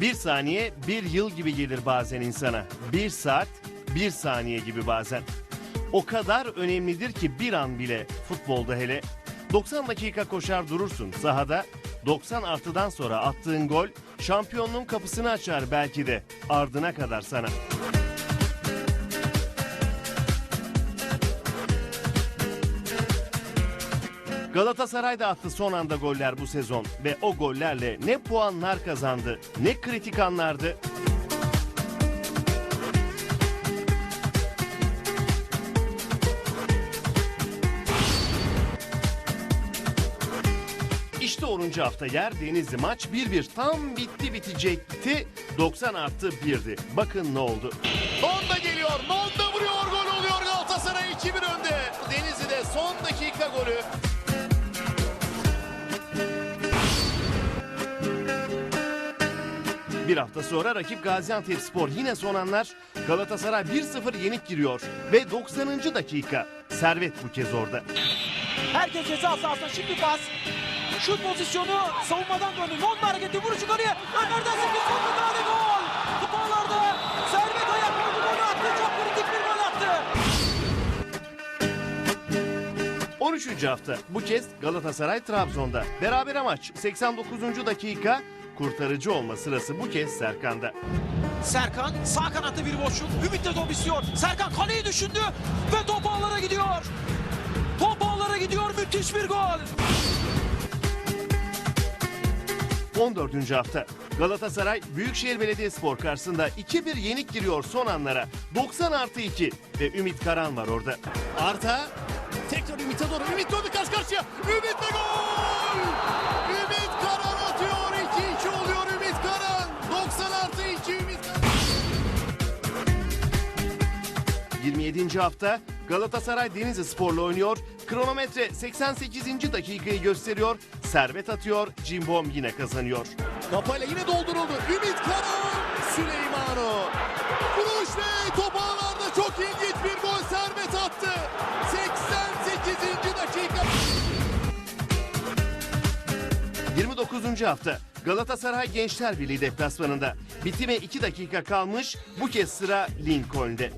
Bir saniye bir yıl gibi gelir bazen insana. Bir saat bir saniye gibi bazen. O kadar önemlidir ki bir an bile futbolda hele 90 dakika koşar durursun sahada 90 artıdan sonra attığın gol şampiyonluğun kapısını açar belki de ardına kadar sana. Galatasaray da attı son anda goller bu sezon ve o gollerle ne puanlar kazandı ne kritik anlardı. İşte 10. hafta yer Denizli maç 1-1 tam bitti bitecekti 90 artı 1'di. Bakın ne oldu. Monda geliyor. Monda vuruyor. Gol oluyor Galatasaray 2-1 önde. Denizli'de son dakika golü. Bir hafta sonra rakip Gaziantepspor yine son anlar Galatasaray 1-0 yenik giriyor ve 90. dakika Servet bu kez orada. Herkes ceza sahasına şimdi pas. Şut pozisyonu savunmadan döndü. Monda hareketi vuruş yukarıya. Ömer'den 8 son müdahale gol. Kupalarda Servet ayak vurdu golü attı. Çok kritik bir gol attı. 13. hafta bu kez Galatasaray Trabzon'da. Beraber maç 89. dakika kurtarıcı olma sırası bu kez Serkan'da. Serkan sağ kanatta bir boşluk. Ümit de top istiyor. Serkan kaleyi düşündü ve top ağlara gidiyor. Top ağlara gidiyor. Müthiş bir gol. 14. hafta Galatasaray Büyükşehir Belediyespor karşısında 2-1 yenik giriyor son anlara. 90 artı 2 ve Ümit Karan var orada. Arta. Tekrar Ümit'e doğru. Ümit döndü karşı karşıya. Ümit ve gol! 27. hafta Galatasaray Denizli Spor'la oynuyor. Kronometre 88. dakikayı gösteriyor. Servet atıyor. Cimbom yine kazanıyor. Kafayla yine dolduruldu. Ümit Karan. Süleymano. Vuruş ve top ağlarda çok ilginç bir gol Servet attı. 88. dakika. 29. hafta Galatasaray Gençler Birliği deplasmanında. Bitime 2 dakika kalmış. Bu kez sıra Lincoln'de.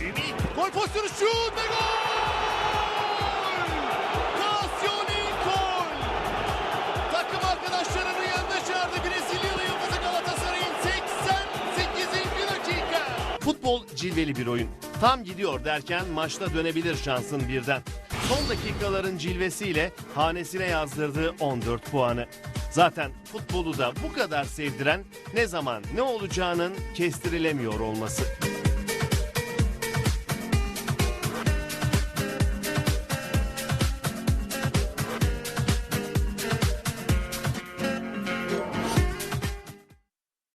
Ümit gol pozisyonu şut ve gol! Takım arkadaşlarının yanına çağırdı Brezilyalı Yıldızı Galatasaray'ın 88. dakika. Futbol cilveli bir oyun. Tam gidiyor derken maçta dönebilir şansın birden. Son dakikaların cilvesiyle hanesine yazdırdığı 14 puanı. Zaten futbolu da bu kadar sevdiren ne zaman ne olacağının kestirilemiyor olması.